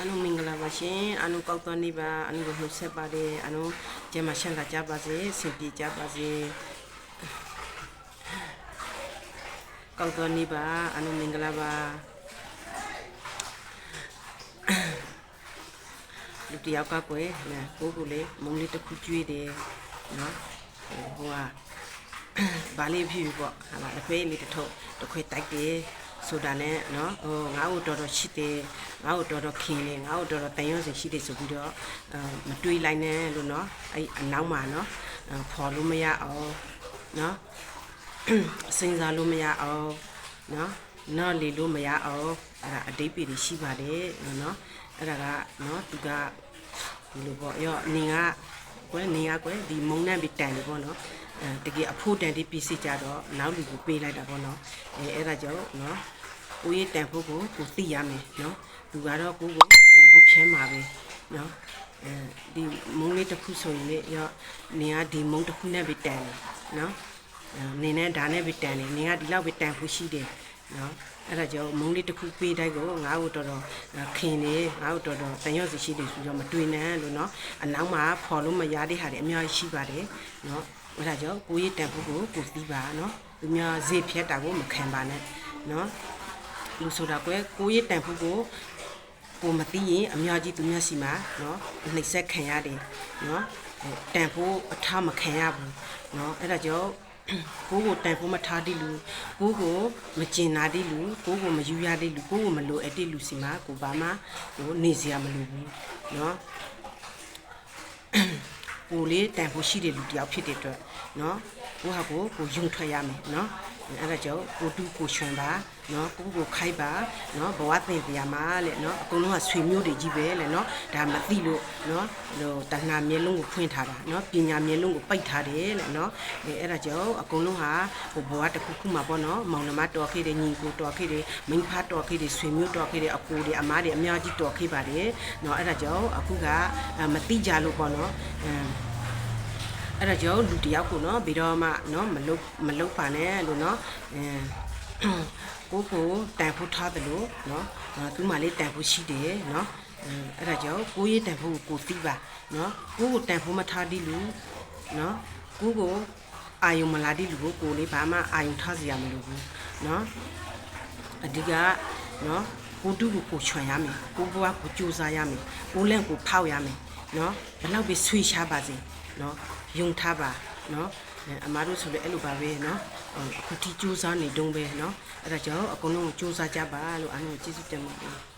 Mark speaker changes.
Speaker 1: အနုမင်္ဂလာပါရှင်အနုကောက်တော်နေပါအနုကိုနှုတ်ဆက်ပါတယ်အနုကျမရှန်ကကြပါစေစင်ပြေကြပါစေကောက်တော်နေပါအနုမင်္ဂလာပါလူတယောက်ကကွယ်နော်ကိုကိုလေမုံလေးတစ်ခုကျွေးတယ်နော်ဟိုကဘာလေးဖြစ်ပြီပေါ့ဟာလားတစ်ခွေးလေးတစ်ထုပ်တစ်ခွေးတိုက်တယ် ဆိုတာနဲ့နော်ဟိုငါ့ကိုတော်တော်ရှိတယ်ငါ့ကိုတော်တော်ခင်တယ်ငါ့ကိုတော်တော်တန်ရုံးစင်ရှိတယ်ဆိုပြီးတော့အဲမတွေးလိုက်နဲ့လို့နော်အဲ့အနောက်မှာနော်အဲခေါ်လို့မရအောင်နော်စဉ်းစားလို့မရအောင်နော်နော်လေလို့မရအောင်အဲ့ဒါအတိတ်ပြည်ရှိပါတယ်နော်အဲ့ဒါကနော်သူကဒီလိုပေါ့ရောနင်ကကွယ်နင်ကကွယ်ဒီမုံနဲ့ပြီးတန်တယ်ပေါ့နော်အဲ တကယ်အဖို့တန်ဒီပစ္စည်းကြတော့နောက်လူကိုပေးလိုက်တာပေါ့နော်အဲအဲ့ဒါကြောင့်နော်ကိုရေးတန်ဖို့ကိုကိုသိရမယ်နော်သူကတော့ကိုကိုတန်ဖို့ဖြဲမှာပဲနော်အဲဒီမုံလေးတစ်ခုဆိုရင်လေရောနင်ကဒီမုံတစ်ခုနဲ့ပြီးတန်တယ်နော်အဲနင်နဲ့ဒါနဲ့ပြီးတန်တယ်နင်ကဒီလောက်ပြီးတန်ဖို့ရှိတယ်နော်အဲ့ဒါကြောင့်မုံလေးတစ်ခုပေးတိုက်ကိုငါ့ကိုတော်တော်ခင်နေငါ့ကိုတော်တော်တန်ရော့စီရှိတယ်ဆိုတော့မတွေ့နဲ့လို့နော်အနောက်မှာဖော်လို့မရတဲ့ဟာတွေအများကြီးရှိပါတယ်နော် ဟိုဒါကြောင့်ကိုရစ်တက်ဖို့ကိုကိုပြီးပါနော်သူများဈေးဖြတ်တာကိုမခံပါနဲ့နော်လူဆိုတာကွယ်ကိုရစ်တန်ဖို့ကိုကိုမသိရင်အများကြီးသူများစီမှာနော်နှိပ်စက်ခံရတယ်နော်တန်ဖို့အထမခံရဘူးနော်အဲ့ဒါကြောင့်ကိုကိုတန်ဖို့မထားတဲ့လူကိုကိုမကျင်နာတဲ့လူကိုကိုမယူရတဲ့လူကိုကိုမလိုအပ်တဲ့လူစီမှာကိုဘာမှဟိုနေစရာမလိုဘူးနော် ကိုလေးတန်ဖိုးရှိတဲ့လူတယောက်ဖြစ်တဲ့အတွက်နော် ကိုဟာကိုကိုယုံထွက်ရမယ်နော်အဲ့ဒါကြောင့်ကိုတူကိုရွှင်ပါနော်ကိုကိုခိုက်ပါနော်ဘဝသင်ပြာမှာလေနော်အကုန်လုံးကဆွေမျိုးတွေကြီးပဲလေနော်ဒါမသိလို့နော်ဟိုတဏှာမျက်လုံးကိုဖွင့်ထားတာနော်ပညာမျက်လုံးကိုပိတ်ထားတယ်လေနော်အဲအဲ့ဒါကြောင့်အကုန်လုံးဟာဟိုဘဝတစ်ခုခုမှာပေါ့နော်မောင်နှမတော်ခဲ့တယ်ညီကိုတော်ခဲ့တယ်မိန်းဖတော်ခဲ့တယ်ဆွေမျိုးတော်ခဲ့တယ်အကိုတွေအမတွေအများကြီးတော်ခဲ့ပါတယ်နော်အဲ့ဒါကြောင့်အခုကမသိကြလို့ပေါ့နော်အဲ အဲ့ဒါကြောင့်လူတယောက်ကိုနော်ဘယ်တော့မှနော်မလုတ်မလုတ်ပါနဲ့လို့နော်အဲကိုကိုတန်ဖို့ထားတယ်လို့နော်သူမှလေးတန်ဖို့ရှိတယ်နော်အဲအဲ့ဒါကြောင့်ကိုရေးတန်ဖို့ကိုသိပါနော်ကိုကိုတန်ဖို့မထားတိလူနော်ကိုကိုအာယုံမလာတိလူကိုကိုလေးဘာမှအာယုံထားစရာမလိုဘူးနော်အဓိကနော်ကိုတူကိုကိုချွန်ရမယ်ကိုဘွားကိုကြိုးစားရမယ်ကိုလန့်ကိုဖောက်ရမယ်နော်ဘယ်လောက်ပဲဆွေးရှားပါစေနော် ယုံထားပါနော်အမားတို့ဆိုလည်းအဲ့လိုပါပဲနော်အခုထိစူးစမ်းနေတုံးပဲနော်အဲ့ဒါကြောင့်အကုန်လုံးစူးစမ်းကြပါလို့အားလုံးကျေးဇူးတင်ပါတယ်